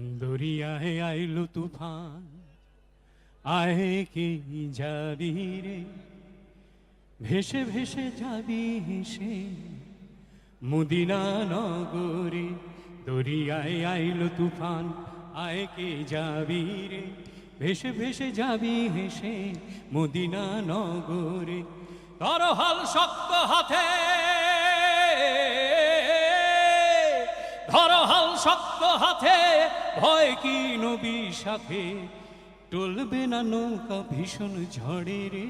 দরিয়ায় আইলো তুফান আয় কি যাবি রে? ভেসে ভেসে যাবি হেসে, মুদিনা নগরে দরিয়ায় আইলো তুফান আয় কে যাবি রে? ভেসে ভেসে যাবি হেসে, মুদিনা নগরে তর হাল শক্ত হাতে শক্ত হাতে, ভয় কি নবী সাথে? টলবে না নৌকা ভীষণ ঝড়ে রে।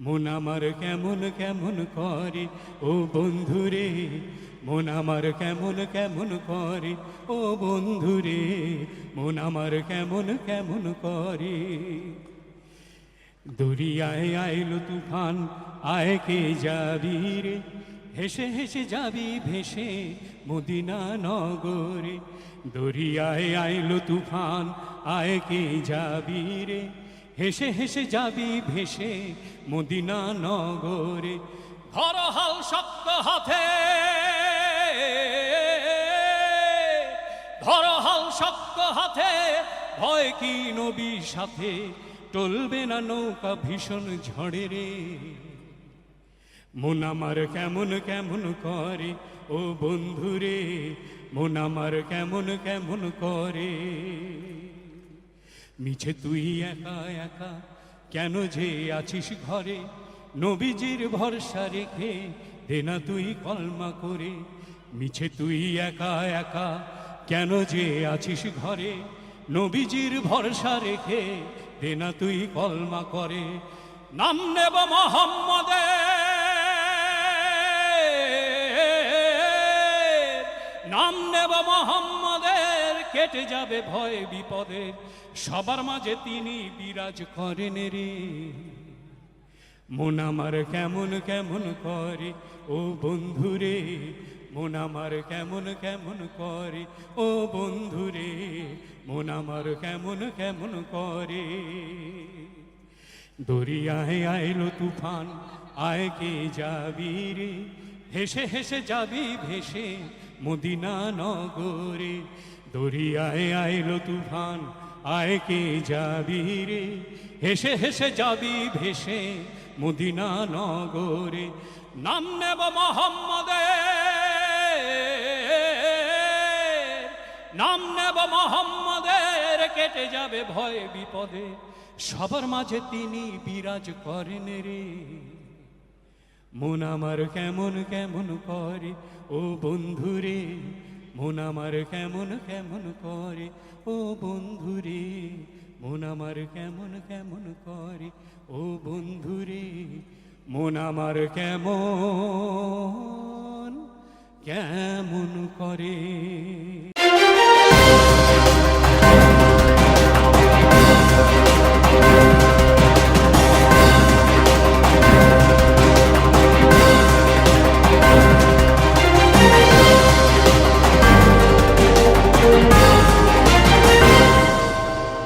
মন আমার কেমন কেমন করে? ও বন্ধুরে মন আমার কেমন কেমন করে? ও বন্ধুরে মন আমার কেমন কেমন করে? দরিয়ায় আইলো তুফান, আয় কে যাবি রে? হেসে হেসে যাবি, ভেসে মদিনা নগরে। দরিয়ায় আইলো তুফান, আয় কে যাবি রে? হেসে হেসে যাবি, ভেসে মদিনা নগরে। ধর হাল শক্ত হাতে, ধর হাল শক্ত হাতে, ভয় কি নবী সাথে? টলবে না নৌকা ভীষণ ঝড়ে রে। মন আমার কেমন কেমন করে? ও বন্ধুরে, মন আমার কেমন কেমন করে? মিছে তুই একা একা কেন যে আছিস ঘরে? নবীজির ভরসা রেখে দে না তুই কলমা করে। মিছে তুই একা একা কেন যে আছিস ঘরে? নবীজির ভরসা রেখে দে না তুই কলমা করে। নাম নেব মোহাম্মদের কেটে যাবে ভয় বিপদের সবার মাঝে তিনি বিরাজ করেন রে। মন আমার কেমন কেমন করে, ও বন্ধুরে মন আমার কেমন কেমন করে, ও বন্ধুরে মন আমার কেমন কেমন করে। দরিয়ায় আইলো তুফান, আয় কে যাবি রে? হেসে হেসে যাবি, ভেসে মদিনা নগরে। দরিয়ায় আইলো তুফান, আয় কে যাবি রে? হেসে হেসে যাবি ভেসে মদিনা নগরে। নাম নেব মোহাম্মদের নাম নেব মোহাম্মদের, কেটে যাবে ভয় বিপদে। সবার মাঝে তিনি বিরাজ করেন রে। মন আমার কেমন কেমন করে, ও বন্ধুরে মন আমার কেমন কেমন করে? ও বন্ধুরে, মন আমার কেমন কেমন করে? ও বন্ধুরে, মন আমার কেমন কেমন করে?